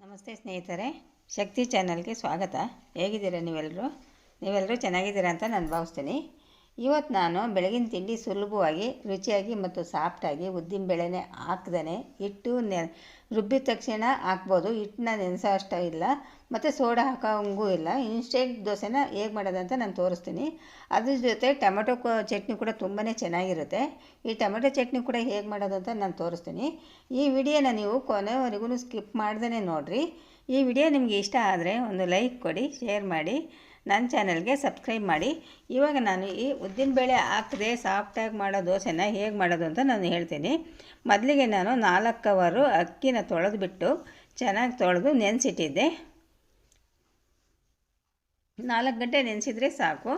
ನಮಸ್ತೆ ಸ್ನೇಹಿತರೆ ಶಕ್ತಿ ಚಾನಲ್ಗೆ ಸ್ವಾಗತ. ಹೇಗಿದ್ದೀರಾ ನೀವೆಲ್ಲರೂ ನೀವೆಲ್ಲರೂ ಚೆನ್ನಾಗಿದ್ದೀರಾ ಅಂತ ನಾನು ಭಾವಿಸ್ತೀನಿ. ಇವತ್ತು ನಾನು ಬೆಳಗಿನ ತಿಂಡಿ ಸುಲಭವಾಗಿ, ರುಚಿಯಾಗಿ ಮತ್ತು ಸಾಫ್ಟಾಗಿ ಉದ್ದಿನ ಬೇಳೆನೇ ಹಾಕ್ದೇ ಹಿಟ್ಟು ನೆ, ರುಬ್ಬಿದ ತಕ್ಷಣ ಹಾಕ್ಬೋದು. ಹಿಟ್ಟನ್ನ ನೆನೆಸೋ ಅಷ್ಟು ಇಲ್ಲ. ಮತ್ತು ಸೋಡಾ ಹಾಕೋಂಗೂ ಇಲ್ಲ. ಇನ್ಸ್ಟೆಂಟ್ ದೋಸೆನ ಹೇಗೆ ಮಾಡೋದಂತ ನಾನು ತೋರಿಸ್ತೀನಿ. ಅದ್ರ ಜೊತೆ ಟೊಮೆಟೊ ಚಟ್ನಿ ಕೂಡ ತುಂಬಾ ಚೆನ್ನಾಗಿರುತ್ತೆ. ಈ ಟೊಮೆಟೊ ಚಟ್ನಿ ಕೂಡ ಹೇಗೆ ಮಾಡೋದು ಅಂತ ನಾನು ತೋರಿಸ್ತೀನಿ. ಈ ವಿಡಿಯೋನ ನೀವು ಕೊನೆವರೆಗೂ ಸ್ಕಿಪ್ ಮಾಡ್ದೇ ನೋಡಿರಿ. ಈ ವಿಡಿಯೋ ನಿಮಗೆ ಇಷ್ಟ ಆದರೆ ಒಂದು ಲೈಕ್ ಕೊಡಿ, ಶೇರ್ ಮಾಡಿ. ನನ್ನ ಚಾನಲ್ಗೆ ಸಬ್ಸ್ಕ್ರೈಬ್ ಮಾಡಿ. ಇವಾಗ ನಾನು ಈ ಉದ್ದಿನ ಬೇಳೆ ಹಾಕದೆ ಸಾಫ್ಟಾಗಿ ಮಾಡೋ ದೋಸೆನ ಹೇಗೆ ಮಾಡೋದು ಅಂತ ನಾನು ಹೇಳ್ತೀನಿ. ಮೊದಲಿಗೆ ನಾನು ನಾಲ್ಕು ಕವರು ಅಕ್ಕಿನ ತೊಳೆದುಬಿಟ್ಟು ಚೆನ್ನಾಗಿ ತೊಳೆದು ನೆನೆಸಿಟ್ಟಿದ್ದೆ. ನಾಲ್ಕು ಗಂಟೆ ನೆನೆಸಿದ್ರೆ ಸಾಕು.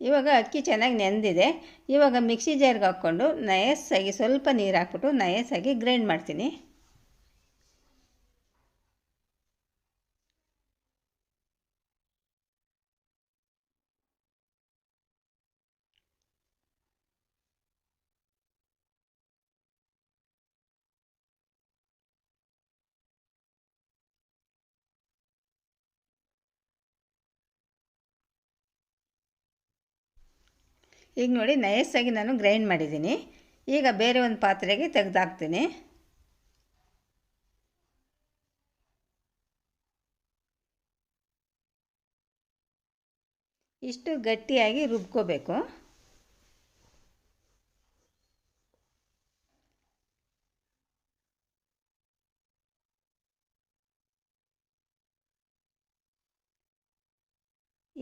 ಇವಾಗ ಅಕ್ಕಿ ಚೆನ್ನಾಗಿ ನೆಂದಿದೆ. ಇವಾಗ ಮಿಕ್ಸಿ ಜಾರ್ಗೆ ಹಾಕ್ಕೊಂಡು ನಯಸ್ಸಾಗಿ ಸ್ವಲ್ಪ ನೀರು ಹಾಕ್ಬಿಟ್ಟು ನಯಸ್ಸಾಗಿ ಗ್ರೈಂಡ್ ಮಾಡ್ತೀನಿ. ಈಗ ನೋಡಿ ನಯಸ್ಸಾಗಿ ನಾನು ಗ್ರೈಂಡ್ ಮಾಡಿದ್ದೀನಿ. ಈಗ ಬೇರೆ ಒಂದು ಪಾತ್ರೆಗೆ ತೆಗೆದಾಕ್ತೀನಿ. ಇಷ್ಟು ಗಟ್ಟಿಯಾಗಿ ರುಬ್ಕೋಬೇಕು.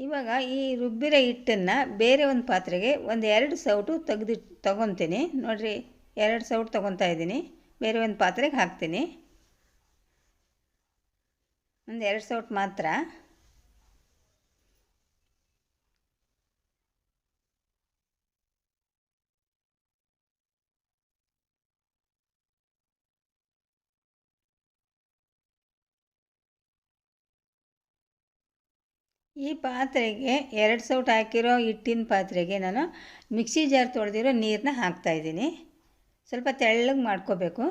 ಇವಾಗ ಈ ರುಬ್ಬಿರೋ ಹಿಟ್ಟನ್ನು ಬೇರೆ ಒಂದು ಪಾತ್ರೆಗೆ ಒಂದು ಎರಡು ಸೌಟು ತೆಗೆದಿಟ್ಟು ತೊಗೊತೀನಿ. ನೋಡಿರಿ, ಎರಡು ಸೌಟು ತೊಗೊತಾ ಇದ್ದೀನಿ. ಬೇರೆ ಒಂದು ಪಾತ್ರೆಗೆ ಹಾಕ್ತೀನಿ. ಒಂದು ಎರಡು ಸೌಟು ಮಾತ್ರ. ಈ ಪಾತ್ರೆಗೆ ಎರಡು ಸೌಟ್ ಹಾಕಿರೋ ಹಿಟ್ಟಿನ ಪಾತ್ರೆಗೆ ನಾನು ಮಿಕ್ಸಿ ಜಾರ್ ತೊಳೆದಿರೋ ನೀರನ್ನ ಹಾಕ್ತಾಯಿದ್ದೀನಿ ಸ್ವಲ್ಪ ತೆಳ್ಳಗೆ ಮಾಡ್ಕೋಬೇಕು.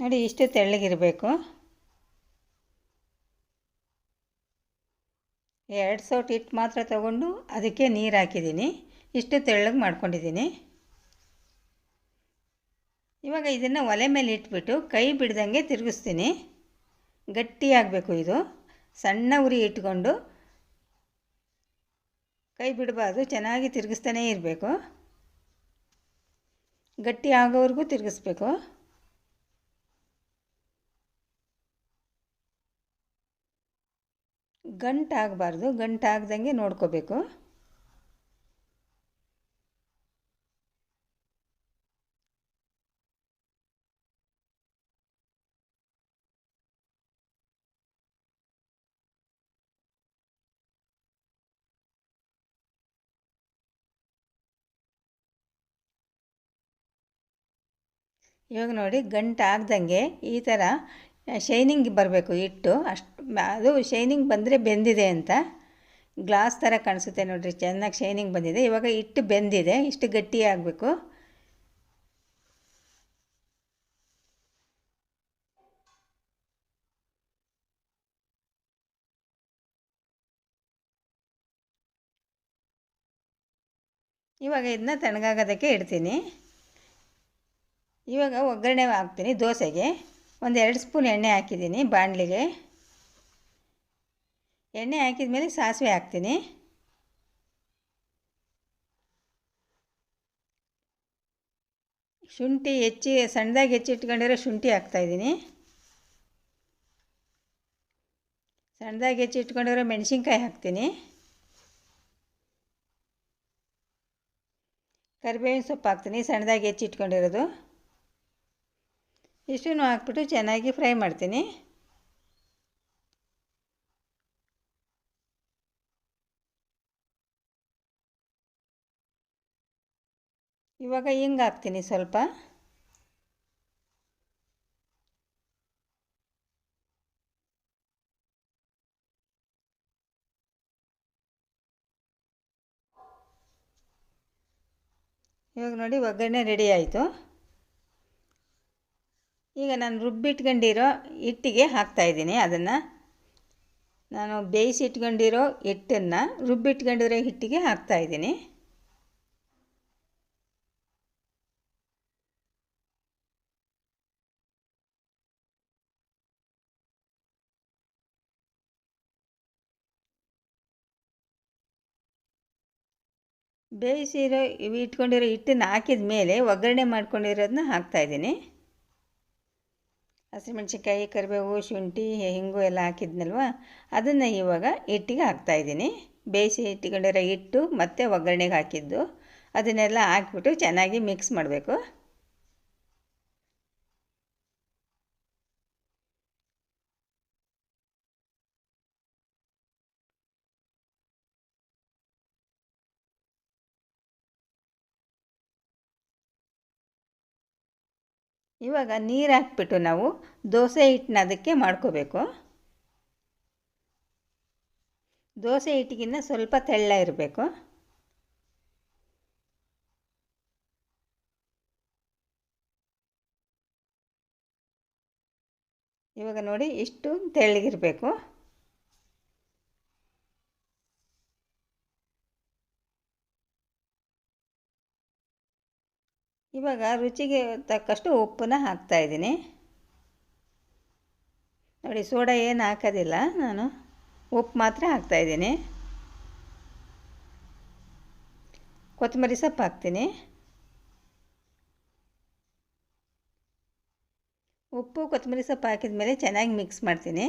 ನೋಡಿ, ಇಷ್ಟು ತೆಳ್ಳಗಿರಬೇಕು. ಎರಡು ಸೌಟ್ ಹಿಟ್ಟು ಮಾತ್ರ ತಗೊಂಡು ಅದಕ್ಕೆ ನೀರು ಹಾಕಿದ್ದೀನಿ. ಇಷ್ಟು ತೆಳ್ಳಗೆ ಮಾಡ್ಕೊಂಡಿದ್ದೀನಿ. ಇವಾಗ ಇದನ್ನು ಒಲೆ ಮೇಲೆ ಇಟ್ಬಿಟ್ಟು ಕೈ ಬಿಡ್ದಂಗೆ ತಿರುಗಿಸ್ತೀನಿ. ಗಟ್ಟಿಯಾಗಬೇಕು ಇದು. ಸಣ್ಣ ಉರಿ ಇಟ್ಕೊಂಡು ಕೈ ಬಿಡಬಾರ್ದು, ಚೆನ್ನಾಗಿ ತಿರುಗಿಸ್ತಾನೇ ಇರಬೇಕು. ಗಟ್ಟಿ ಆಗೋವರೆಗೂ ತಿರುಗಿಸ್ಬೇಕು. ಗಂಟಾಗಬಾರ್ದು, ಗಂಟಾಗ್ದಂಗೆ ನೋಡ್ಕೋಬೇಕು. ಇವಾಗ ನೋಡಿ ಗಂಟು ಆಗ್ದಂಗೆ ಈ ಥರ ಶೈನಿಂಗ್ ಬರಬೇಕು ಇಟ್ಟು ಅಷ್ಟು, ಅದು ಶೈನಿಂಗ್ ಬಂದರೆ ಬೆಂದಿದೆ ಅಂತ. ಗ್ಲಾಸ್ ಥರ ಕಾಣಿಸುತ್ತೆ ನೋಡಿರಿ, ಚೆನ್ನಾಗಿ ಶೈನಿಂಗ್ ಬಂದಿದೆ. ಇವಾಗ ಇಟ್ಟು ಬೆಂದಿದೆ, ಇಷ್ಟು ಗಟ್ಟಿ ಆಗಬೇಕು. ಇವಾಗ ಇದನ್ನ ತಣ್ಣಗಾಗೋದಕ್ಕೆ ಇಡ್ತೀನಿ. ಇವಾಗ ಒಗ್ಗರಣೆ ಹಾಕ್ತೀನಿ ದೋಸೆಗೆ. ಒಂದು ಎರಡು ಸ್ಪೂನ್ ಎಣ್ಣೆ ಹಾಕಿದ್ದೀನಿ ಬಾಣಲಿಗೆ. ಎಣ್ಣೆ ಹಾಕಿದ ಮೇಲೆ ಸಾಸಿವೆ ಹಾಕ್ತೀನಿ. ಶುಂಠಿ ಹೆಚ್ಚಿ, ಸಣ್ಣದಾಗಿ ಹೆಚ್ಚಿ ಇಟ್ಕೊಂಡಿರೋ ಶುಂಠಿ ಹಾಕ್ತಾಯಿದ್ದೀನಿ ಸಣ್ಣದಾಗಿ ಹೆಚ್ಚಿ ಇಟ್ಕೊಂಡಿರೋ ಮೆಣಸಿನ್ಕಾಯಿ ಹಾಕ್ತೀನಿ. ಕರಿಬೇವಿನ ಸೊಪ್ಪು ಹಾಕ್ತೀನಿ, ಸಣ್ಣದಾಗಿ ಹೆಚ್ಚಿ ಇಟ್ಕೊಂಡಿರೋದು. ಇಷ್ಟನ್ನು ಹಾಕ್ಬಿಟ್ಟು ಚೆನ್ನಾಗಿ ಫ್ರೈ ಮಾಡ್ತೀನಿ. ಇವಾಗ ಹಿಂಗೆ ಹಾಕ್ತೀನಿ ಸ್ವಲ್ಪ. ಇವಾಗ ನೋಡಿ ಒಗ್ಗರಣೆ ರೆಡಿ ಆಯಿತು. ಈಗ ನಾನು ರುಬ್ಬಿಟ್ಕೊಂಡಿರೋ ಹಿಟ್ಟಿಗೆ ಹಾಕ್ತಾಯಿದ್ದೀನಿ ಅದನ್ನು. ನಾನು ಬೇಯಿಸಿ ಇಟ್ಕೊಂಡಿರೋ ಹಿಟ್ಟನ್ನು ರುಬ್ಬಿಟ್ಕೊಂಡಿರೋ ಹಿಟ್ಟಿಗೆ ಹಾಕ್ತಾಯಿದ್ದೀನಿ. ಬೇಯಿಸಿರೋ ಇಟ್ಕೊಂಡಿರೋ ಹಿಟ್ಟನ್ನು ಹಾಕಿದ ಮೇಲೆ ಒಗ್ಗರಣೆ ಮಾಡ್ಕೊಂಡಿರೋದನ್ನ ಹಾಕ್ತಾಯಿದ್ದೀನಿ. ಹಸಿಮೆಣ್ಸಿನ್ಕಾಯಿ ಕರಿಬೇವು, ಶುಂಠಿ, ಹಿಂಗು ಎಲ್ಲ ಹಾಕಿದ್ನಲ್ವ? ಅದನ್ನು ಇವಾಗ ಹಿಟ್ಟಿಗೆ ಹಾಕ್ತಾಯಿದ್ದೀನಿ ಬೇಯಿಸಿ ಇಟ್ಕೊಂಡಿರೋ ಹಿಟ್ಟು ಮತ್ತು ಒಗ್ಗರಣೆಗೆ ಹಾಕಿದ್ದು. ಅದನ್ನೆಲ್ಲ ಹಾಕ್ಬಿಟ್ಟು ಚೆನ್ನಾಗಿ ಮಿಕ್ಸ್ ಮಾಡಬೇಕು. ಇವಾಗ ನೀರು ಹಾಕ್ಬಿಟ್ಟು ನಾವು ದೋಸೆ ಹಿಟ್ಟನ್ನ ಅದಕ್ಕೆ ಮಾಡ್ಕೋಬೇಕು. ದೋಸೆ ಹಿಟ್ಟಿಗಿನ್ನ ಸ್ವಲ್ಪ ತೆಳ್ಳ ಇರಬೇಕು. ಇವಾಗ ನೋಡಿ ಇಷ್ಟು ತೆಳ್ಳಗಿರಬೇಕು. ಇವಾಗ ರುಚಿಗೆ ತಕ್ಕಷ್ಟು ಉಪ್ಪನ್ನ ಹಾಕ್ತಾಯಿದ್ದೀನಿ ನೋಡಿ, ಸೋಡಾ ಏನು ಹಾಕೋದಿಲ್ಲ. ನಾನು ಉಪ್ಪು ಮಾತ್ರ ಹಾಕ್ತಾಯಿದ್ದೀನಿ ಕೊತ್ತಂಬರಿ ಸೊಪ್ಪು ಹಾಕ್ತೀನಿ. ಉಪ್ಪು, ಕೊತ್ತಂಬರಿ ಸೊಪ್ಪು ಹಾಕಿದ ಮೇಲೆ ಚೆನ್ನಾಗಿ ಮಿಕ್ಸ್ ಮಾಡ್ತೀನಿ.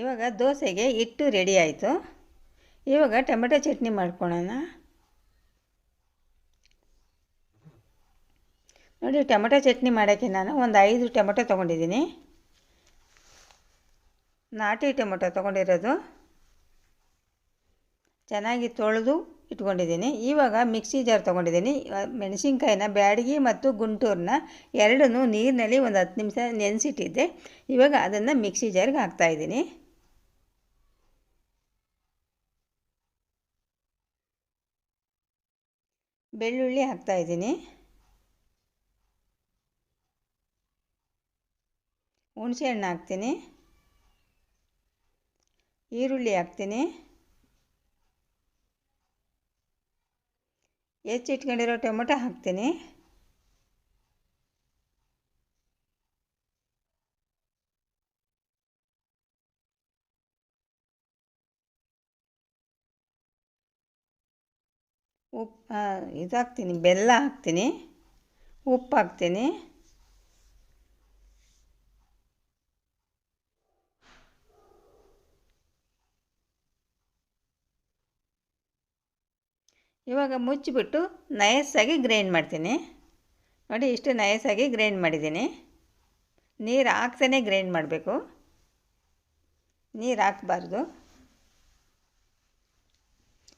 ಇವಾಗ ದೋಸೆಗೆ ಹಿಟ್ಟು ರೆಡಿ ಆಯಿತು. ಇವಾಗ ಟೊಮೆಟೊ ಚಟ್ನಿ ಮಾಡ್ಕೊಳ್ಳೋಣ ನೋಡಿ ಟೊಮೆಟೊ ಚಟ್ನಿ ಮಾಡೋಕ್ಕೆ ನಾನು ಒಂದು ಐದು ಟೊಮೆಟೊ ತೊಗೊಂಡಿದ್ದೀನಿ. ನಾಟಿ ಟೊಮೆಟೊ ತೊಗೊಂಡಿರೋದು. ಚೆನ್ನಾಗಿ ತೊಳೆದು ಇಟ್ಕೊಂಡಿದ್ದೀನಿ. ಇವಾಗ ಮಿಕ್ಸಿ ಜಾರ್ ತೊಗೊಂಡಿದ್ದೀನಿ. ಮೆಣಸಿನ್ಕಾಯಿನ ಬ್ಯಾಡಗಿ ಮತ್ತು ಗುಂಟೂರನ್ನ ಎರಡನ್ನೂ ನೀರಿನಲ್ಲಿ ಒಂದು ಹತ್ತು ನಿಮಿಷ ನೆನೆಸಿಟ್ಟಿದ್ದೆ. ಇವಾಗ ಅದನ್ನು ಮಿಕ್ಸಿ ಜಾರ್ಗೆ ಹಾಕ್ತಾಯಿದ್ದೀನಿ ಬೆಳ್ಳುಳ್ಳಿ ಹಾಕ್ತಾಯಿದ್ದೀನಿ ಹುಣಸೆಹಣ್ಣು ಹಾಕ್ತೀನಿ. ಈರುಳ್ಳಿ ಹಾಕ್ತೀನಿ. ಹೆಚ್ಚಿಟ್ಕೊಂಡಿರೋ ಟೊಮೊಟೊ ಹಾಕ್ತೀನಿ. ಉಪ್ಪು ಇದು ಹಾಕ್ತೀನಿ ಬೆಲ್ಲ ಹಾಕ್ತೀನಿ ಉಪ್ಪು ಹಾಕ್ತೀನಿ ಇವಾಗ ಮುಚ್ಚಿಬಿಟ್ಟು ನಯಸ್ಸಾಗಿ ಗ್ರೈಂಡ್ ಮಾಡ್ತೀನಿ. ನೋಡಿ, ಇಷ್ಟು ನಯಸ್ಸಾಗಿ ಗ್ರೈಂಡ್ ಮಾಡಿದ್ದೀನಿ. ನೀರು ಹಾಕ್ತಾನೆ ಗ್ರೈಂಡ್ ಮಾಡಬೇಕು. ನೀರು ಹಾಕಬಾರ್ದು.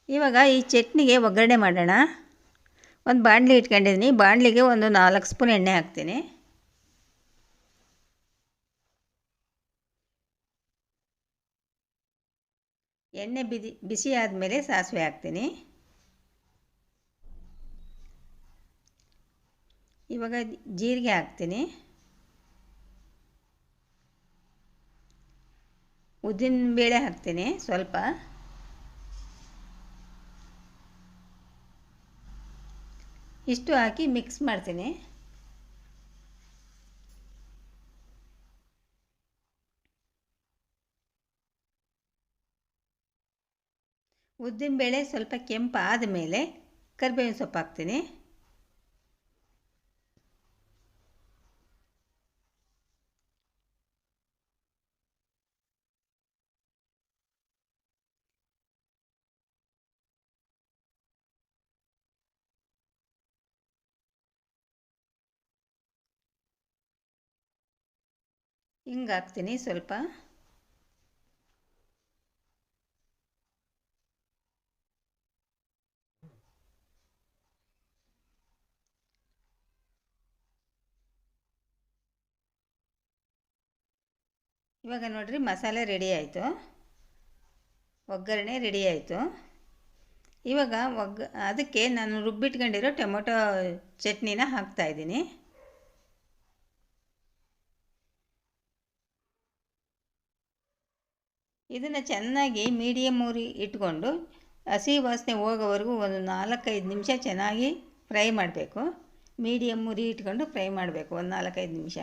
ಇವಾಗ ಈ ಚಟ್ನಿಗೆ ಒಗ್ಗರಣೆ ಮಾಡೋಣ. ಒಂದು ಬಾಣಲಿ ಇಟ್ಕೊಂಡಿದ್ದೀನಿ. ಬಾಣಲಿಗೆ ಒಂದು ನಾಲ್ಕು ಸ್ಪೂನ್ ಎಣ್ಣೆ ಹಾಕ್ತೀನಿ. ಎಣ್ಣೆ ಬಿಸಿ ಬಿಸಿ ಆದಮೇಲೆ ಸಾಸಿವೆ ಹಾಕ್ತೀನಿ. ಇವಾಗ ಜೀರಿಗೆ ಹಾಕ್ತೀನಿ. ಉದ್ದಿನ ಬೇಳೆ ಹಾಕ್ತೀನಿ ಸ್ವಲ್ಪ. ಇಷ್ಟು ಹಾಕಿ ಮಿಕ್ಸ್ ಮಾಡ್ತೀನಿ. ಉದ್ದಿನಬೇಳೆ ಸ್ವಲ್ಪ ಕೆಂಪು ಆದಮೇಲೆ ಕರಿಬೇವಿನ ಸೊಪ್ಪು ಹಾಕ್ತೀನಿ. ಹಿಂಗೆ ಹಾಕ್ತೀನಿ ಸ್ವಲ್ಪ. ಇವಾಗ ನೋಡಿರಿ ಮಸಾಲೆ ರೆಡಿ ಆಯಿತು. ಒಗ್ಗರಣೆ ರೆಡಿ ಆಯಿತು. ಇವಾಗ ಒಗ್ಗ ಅದಕ್ಕೆ ನಾನು ರುಬ್ಬಿಟ್ಕೊಂಡಿರೋ ಟೊಮೊಟೊ ಚಟ್ನಿನ ಹಾಕ್ತಾಯಿದ್ದೀನಿ ಇದನ್ನು ಚೆನ್ನಾಗಿ ಮೀಡಿಯಮ್ ಉರಿ ಇಟ್ಕೊಂಡು ಹಸಿ ವಾಸನೆ ಹೋಗೋವರೆಗೂ ಒಂದು ನಾಲ್ಕೈದು ನಿಮಿಷ ಚೆನ್ನಾಗಿ ಫ್ರೈ ಮಾಡಬೇಕು. ಮೀಡಿಯಮ್ ಉರಿ ಇಟ್ಕೊಂಡು ಫ್ರೈ ಮಾಡಬೇಕು ಒಂದು ನಾಲ್ಕೈದು ನಿಮಿಷ.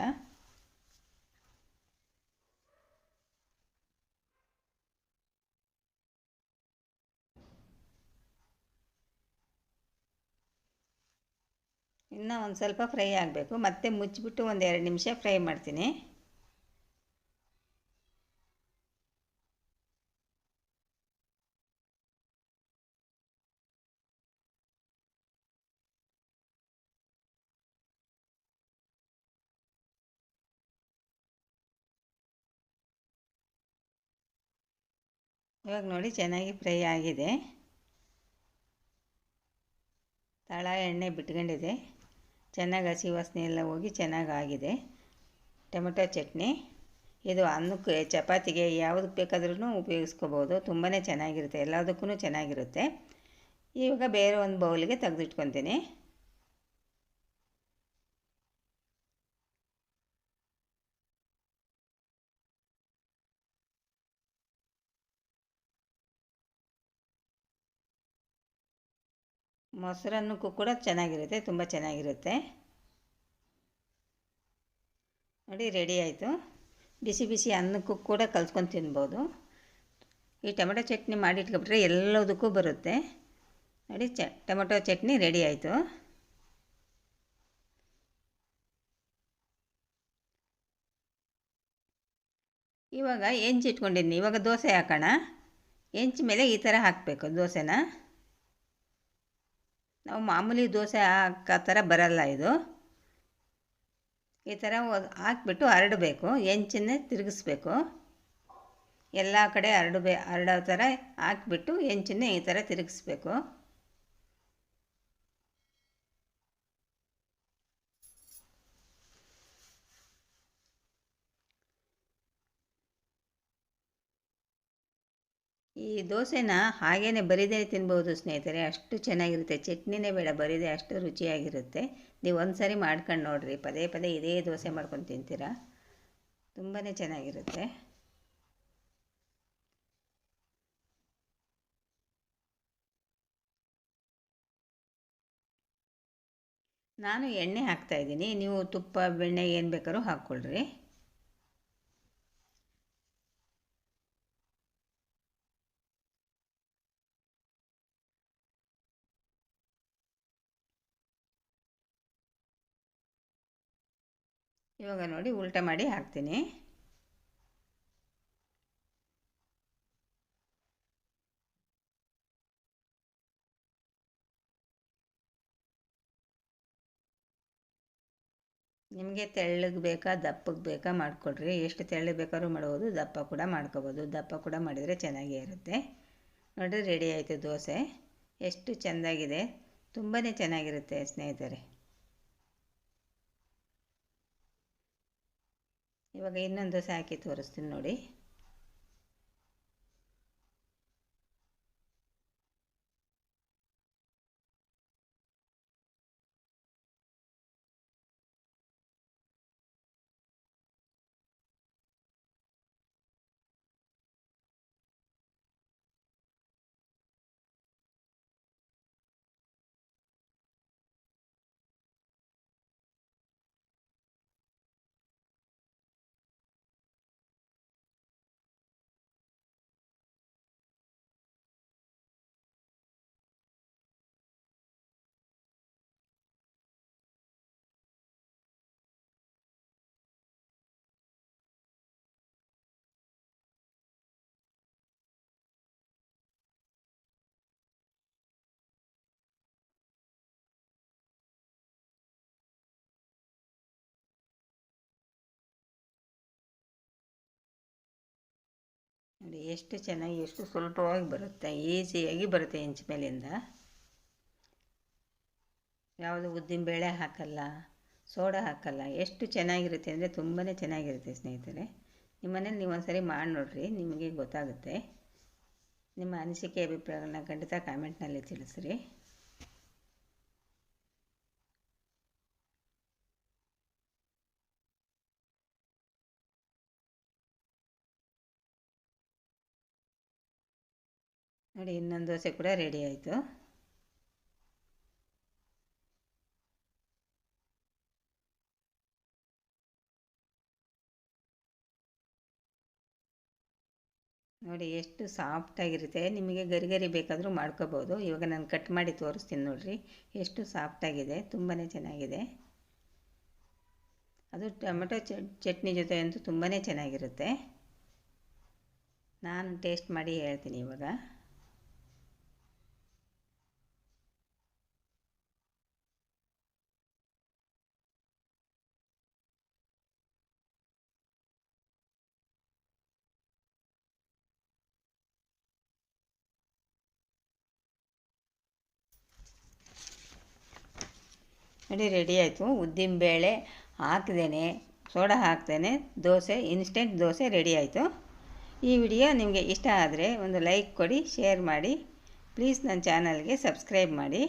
ಇನ್ನೂ ಒಂದು ಸ್ವಲ್ಪ ಫ್ರೈ ಆಗಬೇಕು. ಮತ್ತೆ ಮುಚ್ಚಿಬಿಟ್ಟು ಒಂದು ಎರಡು ನಿಮಿಷ ಫ್ರೈ ಮಾಡ್ತೀನಿ. ಇವಾಗ ನೋಡಿ ಚೆನ್ನಾಗಿ ಫ್ರೈ ಆಗಿದೆ. ತಳ ಎಣ್ಣೆ ಬಿಟ್ಕೊಂಡಿದೆ. ಚೆನ್ನಾಗಿ ಹಸಿ ವಾಸನೆ ಎಲ್ಲ ಹೋಗಿ ಚೆನ್ನಾಗಿ ಆಗಿದೆ. ಟೊಮೆಟೊ ಚಟ್ನಿ. ಇದು ಅನ್ನಕ್ಕೆ, ಚಪಾತಿಗೆ ಯಾವುದಕ್ಕೆ ಬೇಕಾದ್ರೂ ಉಪಯೋಗಿಸ್ಕೋಬೋದು. ತುಂಬಾ ಚೆನ್ನಾಗಿರುತ್ತೆ. ಎಲ್ಲದಕ್ಕೂ ಚೆನ್ನಾಗಿರುತ್ತೆ. ಇವಾಗ ಬೇರೆ ಒಂದು ಬೌಲಿಗೆ ತೆಗೆದಿಟ್ಕೊತೀನಿ. ಮೊಸರನ್ನಕ್ಕೂ ಕೂಡ ಚೆನ್ನಾಗಿರುತ್ತೆ, ತುಂಬ ಚೆನ್ನಾಗಿರುತ್ತೆ. ನೋಡಿ ರೆಡಿ ಆಯಿತು. ಬಿಸಿ ಬಿಸಿ ಅನ್ನಕ್ಕೂ ಕೂಡ ಕಲ್ಸ್ಕೊಂಡು ತಿನ್ಬೋದು. ಈ ಟೊಮೆಟೊ ಚಟ್ನಿ ಮಾಡಿ ಇಟ್ಕೊಬಿಟ್ರೆ ಎಲ್ಲದಕ್ಕೂ ಬರುತ್ತೆ. ನೋಡಿ, ಚ ಟೊಮೆಟೊ ಚಟ್ನಿ ರೆಡಿ ಆಯಿತು. ಇವಾಗ ಹೆಂಚು ಇಟ್ಕೊಂಡಿದ್ದೀನಿ ಇವಾಗ ದೋಸೆ ಹಾಕೋಣ. ಹೆಂಚು ಮೇಲೆ ಈ ಥರ ಹಾಕಬೇಕು ದೋಸೆನ. ನಾವು ಮಾಮೂಲಿ ದೋಸೆ ಹಾಕೋ ಥರ ಬರಲ್ಲ ಇದು. ಈ ಥರ ಹಾಕ್ಬಿಟ್ಟು ಹರಡಬೇಕು ಹೆಂಚನ್ನೇ ತಿರುಗಿಸ್ಬೇಕು. ಎಲ್ಲ ಕಡೆ ಹರಡಬೇ, ಹರಡೋ ಥರ ಹಾಕ್ಬಿಟ್ಟು ಹೆಂಚನ್ನೇ ಈ ಥರ ತಿರುಗಿಸ್ಬೇಕು. ಈ ದೋಸೆನ ಹಾಗೇ ಬರಿದೇ ತಿನ್ಬೋದು ಸ್ನೇಹಿತರೆ, ಅಷ್ಟು ಚೆನ್ನಾಗಿರುತ್ತೆ. ಚಟ್ನಿನೇ ಬೇಡ, ಬರಿದೇ ಅಷ್ಟು ರುಚಿಯಾಗಿರುತ್ತೆ. ನೀವು ಒಂದು ಸಾರಿ ಮಾಡ್ಕೊಂಡು ನೋಡಿರಿ, ಪದೇ ಪದೇ ಇದೇ ದೋಸೆ ಮಾಡ್ಕೊಂಡು ತಿಂತೀರಾ? ತುಂಬಾ ಚೆನ್ನಾಗಿರುತ್ತೆ. ನಾನು ಎಣ್ಣೆ ಹಾಕ್ತಾಯಿದ್ದೀನಿ ನೀವು ತುಪ್ಪ, ಬೆಣ್ಣೆ ಏನು ಬೇಕಾದ್ರೂ ಹಾಕ್ಕೊಳ್ರಿ. ಇವಾಗ ನೋಡಿ ಉಲ್ಟ ಮಾಡಿ ಹಾಕ್ತೀನಿ. ನಿಮಗೆ ತೆಳ್ಳಗೆ ಬೇಕಾ, ದಪ್ಪಗೆ ಬೇಕಾ ಮಾಡಿಕೊಡ್ರಿ. ಎಷ್ಟು ತೆಳ್ಳಗೆ ಬೇಕಾದ್ರೂ ಮಾಡ್ಬೋದು, ದಪ್ಪ ಕೂಡ ಮಾಡ್ಕೋಬೋದು. ದಪ್ಪ ಕೂಡ ಮಾಡಿದರೆ ಚೆನ್ನಾಗೇ ಇರುತ್ತೆ. ನೋಡಿರಿ, ರೆಡಿ ಆಯಿತು ದೋಸೆ. ಎಷ್ಟು ಚೆಂದಾಗಿದೆ. ತುಂಬಾ ಚೆನ್ನಾಗಿರುತ್ತೆ ಸ್ನೇಹಿತರೆ. ಇವಾಗ ಇನ್ನೊಂದು ದೋಸೆ ಹಾಕಿ ತೋರಿಸ್ತೀನಿ ನೋಡಿ. ನೋಡಿ, ಎಷ್ಟು ಚೆನ್ನಾಗಿ, ಎಷ್ಟು ಸುಲಭವಾಗಿ ಬರುತ್ತೆ, ಈಸಿಯಾಗಿ ಬರುತ್ತೆ ಹೆಂಚು ಮೇಲಿಂದ. ಯಾವುದು ಉದ್ದಿನಬೇಳೆ ಹಾಕಲ್ಲ, ಸೋಡಾ ಹಾಕಲ್ಲ, ಎಷ್ಟು ಚೆನ್ನಾಗಿರುತ್ತೆ ಅಂದರೆ ತುಂಬಾ ಚೆನ್ನಾಗಿರುತ್ತೆ ಸ್ನೇಹಿತರೆ. ನಿಮ್ಮ ಮನೇಲಿ ನೀವು ಒಂದ್ಸರಿ ಮಾಡಿ ನೋಡಿರಿ, ನಿಮಗೆ ಗೊತ್ತಾಗುತ್ತೆ. ನಿಮ್ಮ ಅನಿಸಿಕೆ, ಅಭಿಪ್ರಾಯಗಳನ್ನ ಖಂಡಿತ ಕಾಮೆಂಟ್ನಲ್ಲಿ ತಿಳಿಸ್ರಿ. ನೋಡಿ, ಇನ್ನೊಂದು ದೋಸೆ ಕೂಡ ರೆಡಿ ಆಯಿತು. ನೋಡಿ, ಎಷ್ಟು ಸಾಫ್ಟಾಗಿರುತ್ತೆ ನಿಮಗೆ ಗರಿ ಗರಿ ಬೇಕಾದರೂ ಮಾಡ್ಕೋಬೋದು. ಇವಾಗ ನಾನು ಕಟ್ ಮಾಡಿ ತೋರಿಸ್ತೀನಿ ನೋಡಿರಿ. ಎಷ್ಟು ಸಾಫ್ಟಾಗಿದೆ ತುಂಬಾ ಚೆನ್ನಾಗಿದೆ. ಅದು ಟೊಮೆಟೊ ಚಟ್ನಿ ಜೊತೆ ಅಂತೂ ತುಂಬಾ ಚೆನ್ನಾಗಿರುತ್ತೆ. ನಾನು ಟೇಸ್ಟ್ ಮಾಡಿ ಹೇಳ್ತೀನಿ ಇವಾಗ. ನೋಡಿ ರೆಡಿ ಆಯಿತು. ಉದ್ದಿನಬೇಳೆ ಹಾಕ್ದೇನೆ, ಸೋಡಾ ಹಾಕ್ದೇನೆ, ದೋಸೆ ಇನ್ಸ್ಟೆಂಟ್ ದೋಸೆ ರೆಡಿ ಆಯಿತು. ಈ ವಿಡಿಯೋ ನಿಮಗೆ ಇಷ್ಟ ಆದರೆ ಒಂದು ಲೈಕ್ ಕೊಡಿ ಶೇರ್ ಮಾಡಿ. ಪ್ಲೀಸ್ ನನ್ನ ಚಾನಲ್ಗೆ ಸಬ್ಸ್ಕ್ರೈಬ್ ಮಾಡಿ.